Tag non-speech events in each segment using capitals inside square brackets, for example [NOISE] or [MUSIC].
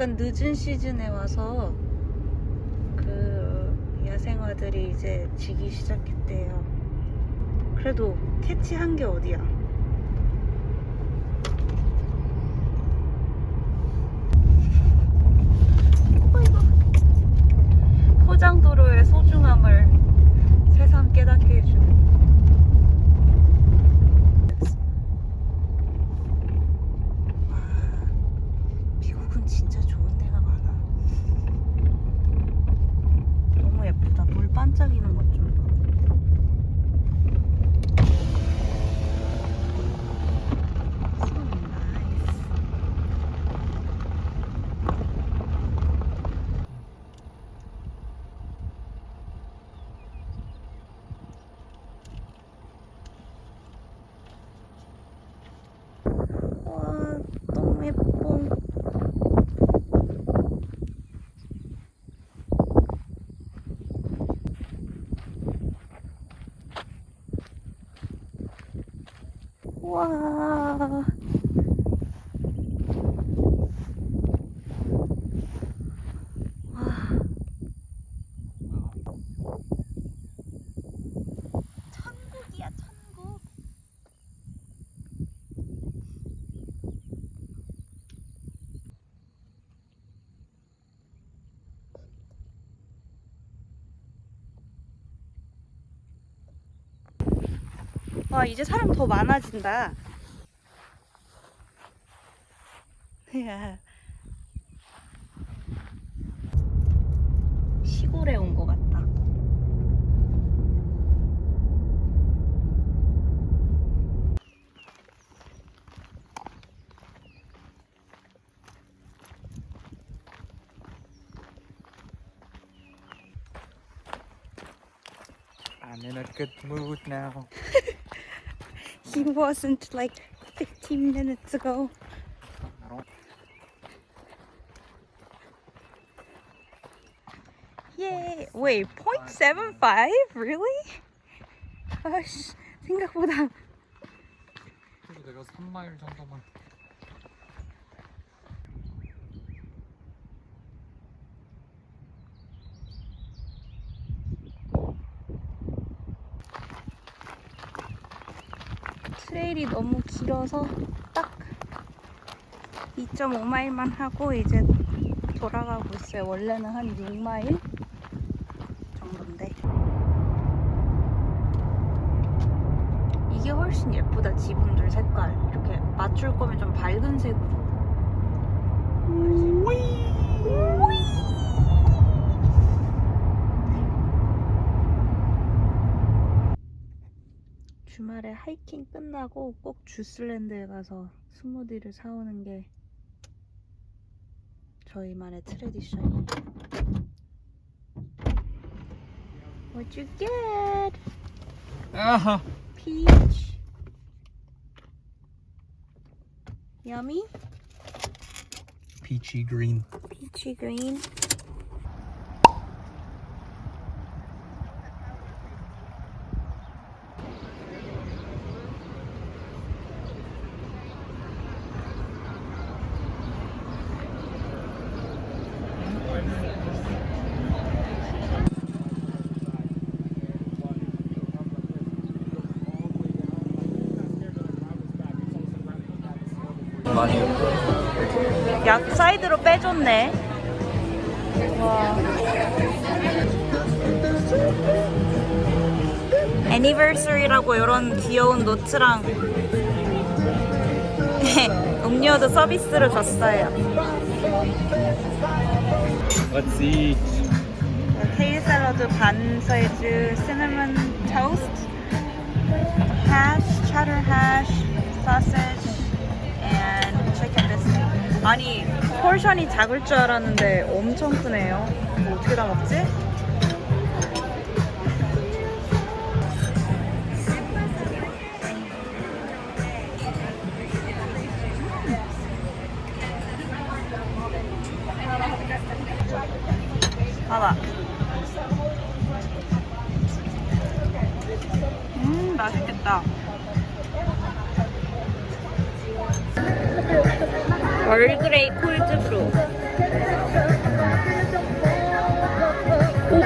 약간 늦은 시즌에 와서 그 야생화들이 이제 지기 시작했대요. 그래도 캐치 한 게 어디야? 어이구. 포장도로의 소중함을 새삼 깨닫게 해주는. 와, 미국은 진짜 좋은 데가 많아. 너무 예쁘다. 물 반짝이는 것 좀 봐. So nice. 와, 너무 예뻐. 와. 와. 천국이야, 천국. 와, 이제 사람 더 많아진다. 야. 시골에 온 것 같다. I'm in a good mood now. He wasn't like 15 minutes ago. I don't Yay! Wait, 0.75? Really? 아씨, 생각보다 그래서 내가 3마일 정도만 길어서 딱 2.5마일만 하고 이제 돌아가고 있어요. 원래는 한 6마일 정도인데. 이게 훨씬 예쁘다, 지붕들 색깔. 이렇게 맞출 거면 좀 밝은 색으로. 주말에 하이킹 끝나고 꼭 주스랜드에 가서 스무디를 사오는 게 저희만의 트레디션이에요. What'd you get? 아하 Peach. Yummy? peachy green Peachy green. 약 사이드로 빼줬네. 와. 애니버서리라고 이런 귀여운 노트랑 [LAUGHS] 음료도 서비스로 줬어요. Let's see 케일 샐러드 반 사이즈, 시나몬 토스트, hash, cheddar hash, sausage. 아니 포션이 작을 줄 알았는데 엄청 크네요. 뭐 어떻게 다 먹지?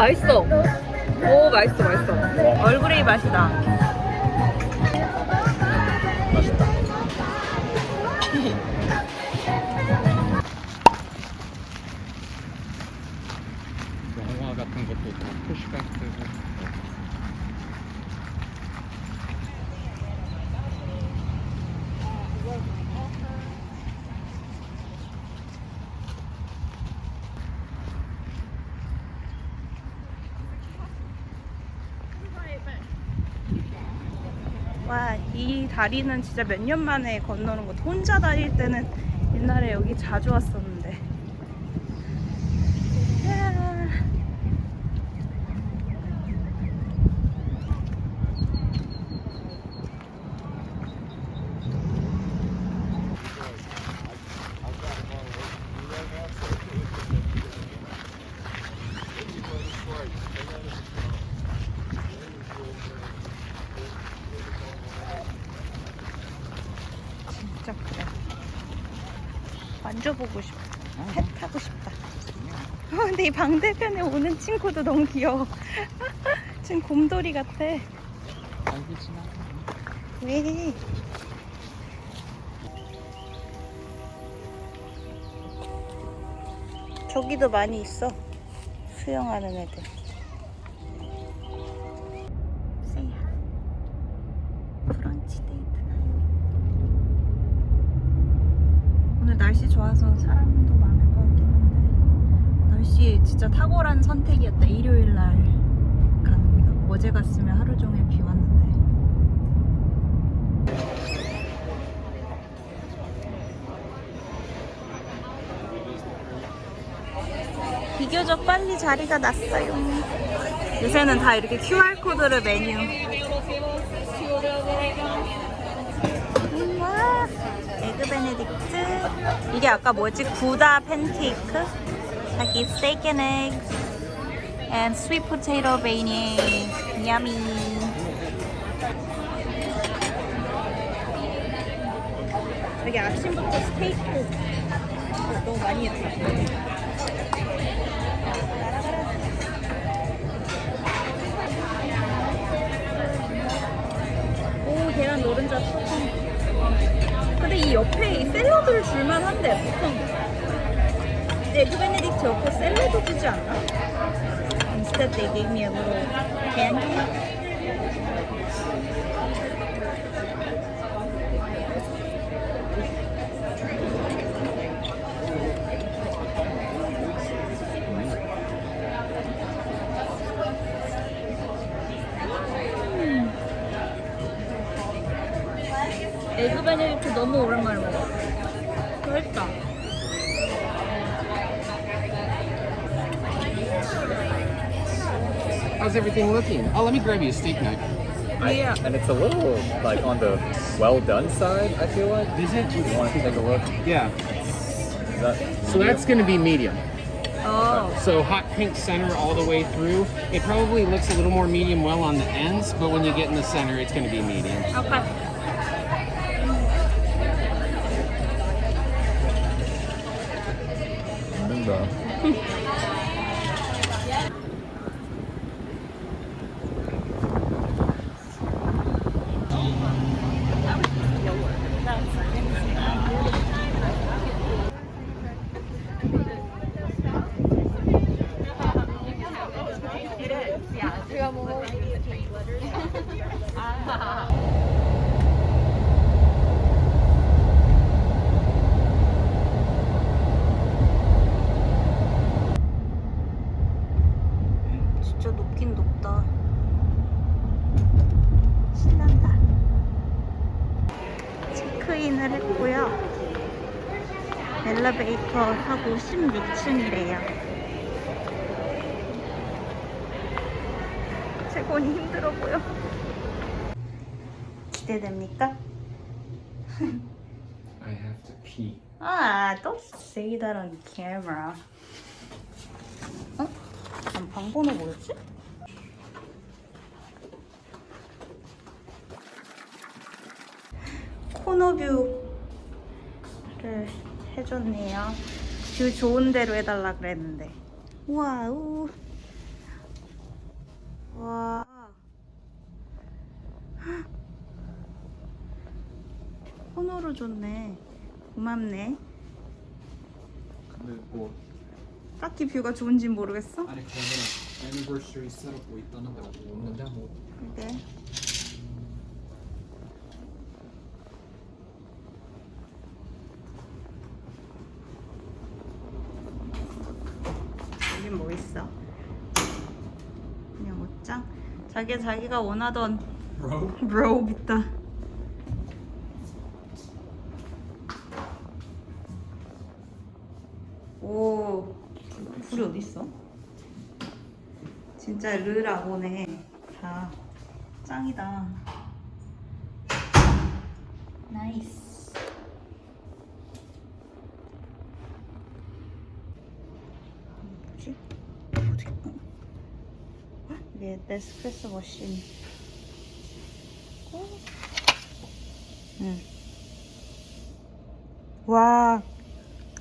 맛있어. 오 맛있어 맛있어. 얼그레이 맛이다. 맛있다. 영화 같은 것도 다 푸시백 되고. 와, 이 다리는 진짜 몇 년 만에 건너는 것. 혼자 다닐 때는 옛날에 여기 자주 왔었는데. 이야. 진짜 크다. 만져보고 싶어. 펫하고 싶다. 어, [LAUGHS] 근데 이 방대편에 오는 친구도 너무 귀여워. [LAUGHS] 지금 곰돌이 같아. 왜? 저기도 많이 있어. 수영하는 애들. 진짜 탁월한 선택이었다. 일요일 날 가는 거. 어제 갔으면 하루 종일 비 왔는데. 비교적 빨리 자리가 났어요. 요새는 다 이렇게 QR코드를 메뉴. 음, 와, 에그 베네딕트. 이게 아까 뭐지? 구다 팬케이크. 자기 steak and eggs. And sweet potato beignet. Yummy. 저기 아침부터 스테이크 너무 많이 계란 노른자 근데 이 옆에 이 샐러드를 줄만 한데 보통 에그 베네딕트 없고 샐러드 주지 않나? Instead they gave me a little pancake 에그 베네딕트 너무 오랜만에 먹어 How's everything looking? Oh, let me grab you a steak knife. I, yeah. And it's a little like on the well done side. I feel like. Is it? You want to take a look? Yeah. That so that's going to be medium. Oh. So hot pink center all the way through. It probably looks a little more medium well on the ends, but when you get in the center, it's going to be medium. Okay. Uh, 먹는다. 진짜 높긴 높다. 신난다. 체크인을 했고요. 엘리베이터 타고 16층이래요 세곤이 힘들어 보여 기대됩니까? I have to pee. 아, don't say that on camera. 어? 난 방번호 뭐였지? 코너뷰를 해줬네요. 뷰 좋은 데로 해달라 그랬는데. 와우. 와. 호노로 좋네. 고맙네. 근데 뭐 딱히 뷰가 좋은진 모르겠어. 아니 그거는 애니버서리 셋업 뭐 있다는 데가 뭐 없는데 뭐 그게. 여긴 뭐 있어? 그냥 옷장? 자기 자기가 원하던 브로? 로브 있다. 오, 불이 어디 있어? 진짜 르라고네. 다 짱이다. 나이스. 뭐지? 어디? 어? 이게 네스프레소 머신. 어? 응. 와,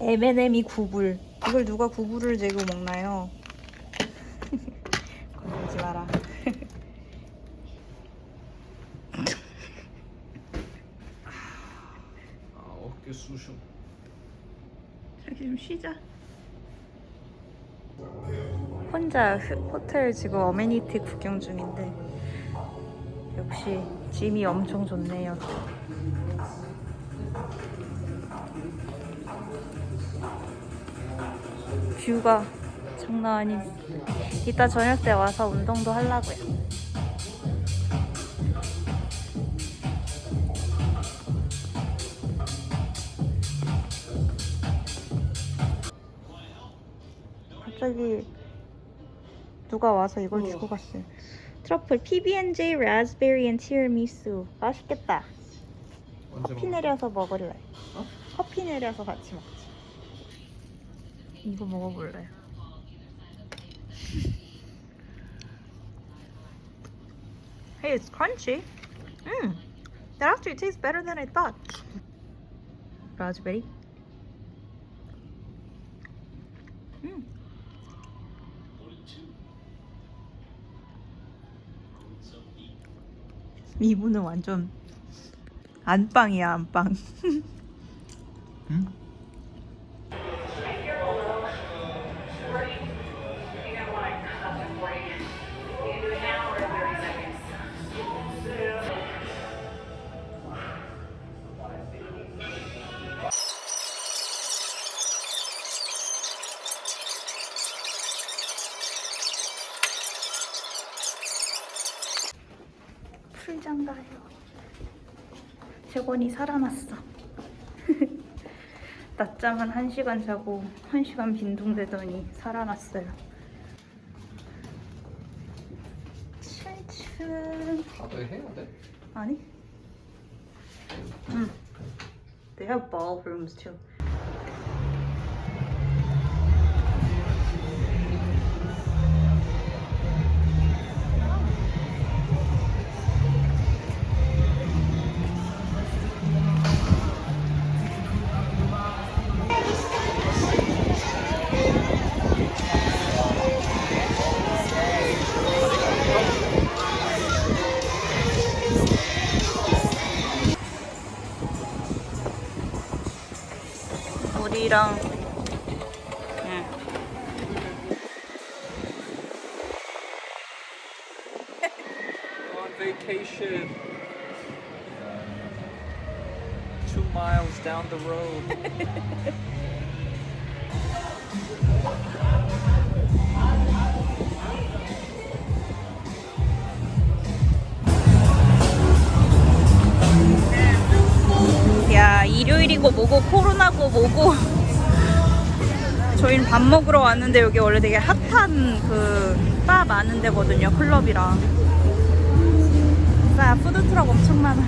M&M이 9불. 이걸 누가 9불을 재고 먹나요? [LAUGHS] 건들지 마라. [LAUGHS] 아 어깨 쑤셔 저기 좀 쉬자. 혼자 그 호텔 지금 어메니티 구경 중인데 역시 짐이 엄청 좋네요. 뷰가 장난 아님. 이따 저녁 때 와서 운동도 하려고요. 갑자기 누가 와서 이걸 주고 갔어요. 트러플 PB&J 라즈베리 앤 티라미수 맛있겠다. 커피 먹어? 내려서 먹을래. 어? 커피 내려서 같이 먹자. 이거 먹어볼래. Hey, it's crunchy. Mmm, that actually tastes better than I thought. Raspberry. 음. [LAUGHS] 이분은 완전 안빵이야 안빵. [LAUGHS] 응? 재건이 살아났어. [LAUGHS] 낮잠은 1시간 자고 1시간 빈둥대더니 살아났어요. 춘춘. 다들 해야 돼? 아니? 응. They have ballrooms too. 뭐고 저희는 밥 먹으러 왔는데 여기 원래 되게 핫한 그 바 많은 데거든요 클럽이랑. 진짜 푸드트럭 엄청 많아.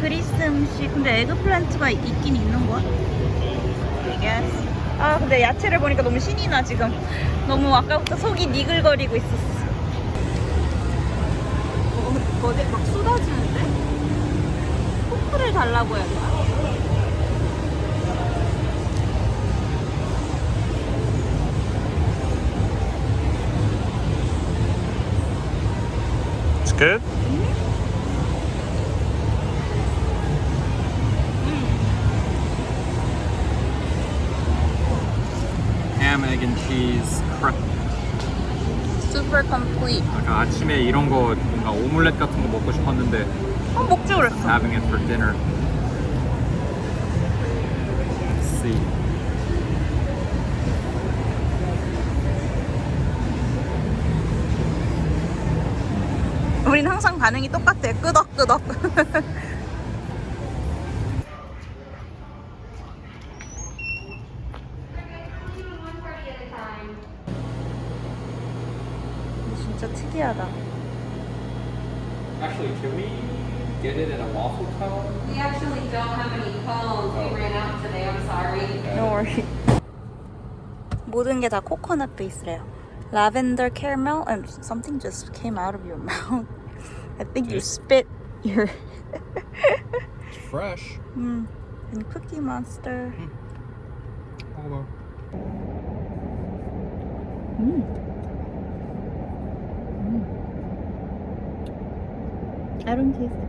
그리스 음식 근데 에그플란트가 있긴 있는 거야? I guess 아 근데 야채를 보니까 너무 신이 나 지금. 너무 아까부터 속이 니글거리고 있었어. 어, 거제 막 쏟아지는데? 포크를 달라고 해야 되나? It's good? Ham, egg and cheese. crust. Super complete. 아까 아침에 이런 거 뭔가 오믈렛 같은 거 먹고 싶었는데 어, 먹지 그랬어. having it for dinner. Let's see. 우린 항상 반응이 똑같아. 끄덕끄덕. 진짜 특이하다. Actually, can we get it in a waffle cone? We actually don't have any cones. We ran out today. I'm sorry. No worry. 모든 게 다 코코넛 베이스래요. Lavender caramel and something just came out of your mouth. [LAUGHS] I think you spit your It's fresh. [LAUGHS] mm, and Cookie Monster. Hello. I don't taste the